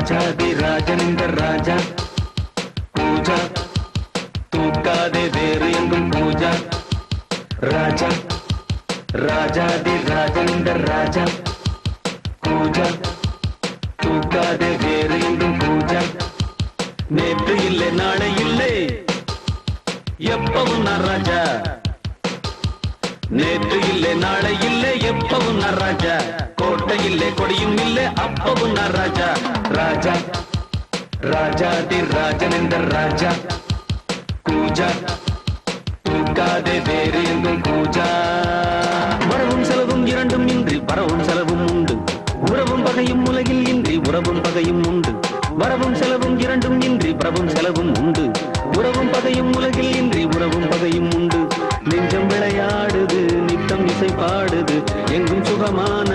ராஜனிந்த ராஜா பூஜா தூக்காதே வேறு எங்கும் பூஜா ராஜா ராஜாதி ராஜனிந்த ராஜா பூஜா தூக்காதே வேறு எங்கும் பூஜா நேற்று இல்லை நாளை இல்லை எப்பவும் நான் ராஜா நேற்று இல்லை நாளை இல்லை எப்பவும் நான் ராஜா கோட்டை இல்லை கொடியும் இல்லை அப்பவும் நான் ராஜா. ராஜா ராஜா தி ராஜன் என்ற ராஜா. கூஜா தூக்காதே வேறு எங்கும் கூஜா வரவும் செலவும் இரண்டும் இன்றி வரவும் செலவும் உண்டு. உறவும் பகையும் உலகில் இன்றி உறவும் பகையும் உண்டு. வரவும் செலவும் இரண்டும் இன்றி பிரபும் செலவும் உண்டு. உறவும் பகையும் உலகில் இன்றி உறவும் பகையும் உண்டு. நெஞ்சம் விளையாடுது நித்தம் இசை பாடுது எங்கும் சுகமான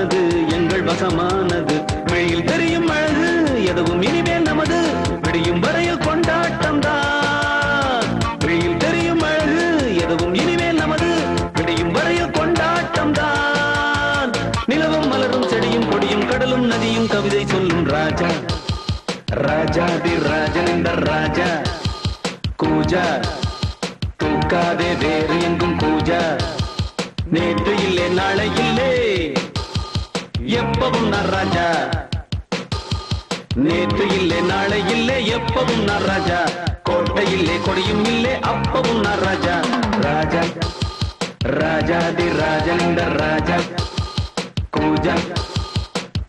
எங்கள் வசமானது வெளியில் தெரியும் அழகு எதுவும் இனிமேல் நமது விடியும் வரையில் கொண்டாட்டம் தான் வெளியில் தெரியும் அழகு எதுவும் இனிமேல் நமது விடியும் வரையில் கொண்டாட்டம் தான் நிலவும் மலரும் செடியும் கொடியும் கடலும் நதியும் கவிதை சொல்லும் ராஜா. ராஜா தி ராஜன் என்ற ராஜா. கூஜா தூக்காதே வேறு எங்கும் கூஜா. நேற்று இல்லை நாளை இல்லை. எப்பவும் நான் ராஜா. நேற்று இல்லை நாளை இல்லை எப்பவும் நான் ராஜா. கோட்டை இல்லை கொடியும் இல்லை அப்பவும் நான் ராஜா. ராஜா ராஜாதி ராஜன் ராஜா. கூஜா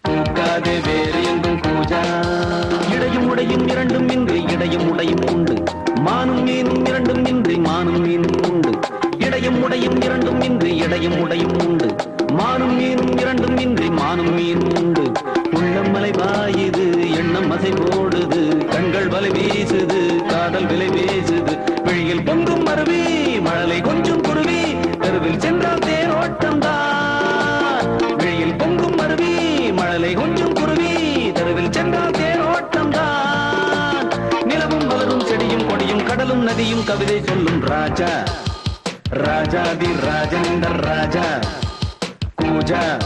கூக்காது வேறு எங்கும் கூஜா. இடையும் உடையும் இரண்டும் இன்று இடையும் உடையும் உண்டு. மானும் மீனும் இரண்டும் இன்று மானும் மீன் பொங்கும் மருவி மழலை கொஞ்சம் குருவி தெருவில் சென்றால் தேரோட்டம் தான் வெளியில் பொங்கும் மருவி மழலை கொஞ்சம் குருவி தெருவில் சென்றால் தேரோட்டம் தான் நிலவும் வளரும் செடியும் கொடியும் கடலும் நதியும் கவிதை சொல்லும் ராஜா. ராஜாதி ராஜேந்தர் ராஜா. கூஜா.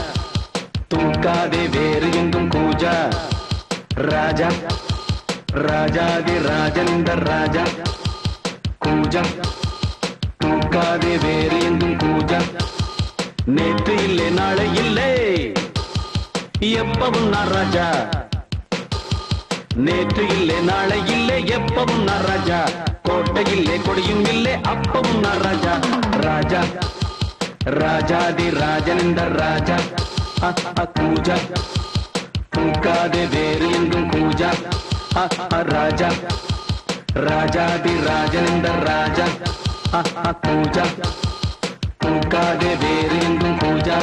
தூக்காதே வேறு எங்கும் கூஜா. ராஜா. ராஜாதி ராஜேந்தர் ராஜா. கூஜா தூக்காதே வேறு எங்கும் கூஜா நேற்று இல்லை நாளை இல்லை. எப்பவும் நான் ராஜா. நேற்று இல்லை நாளை இல்லை எப்பவும் நான் ராஜா. கோட்டை இல்லை கொடியும் இல்லை அப்பவும் நான் ராஜா. ராஜா. ராஜாதி ராஜன் இந்த ராஜா. பூஜா அ, தூக்காதே வேறு எங்கும் பூஜா. ராஜா. ராஜாதி ராஜன் இந்த ராஜா அ, அ, கூஜா தூக்காதே வேறு எங்கும் கூஜா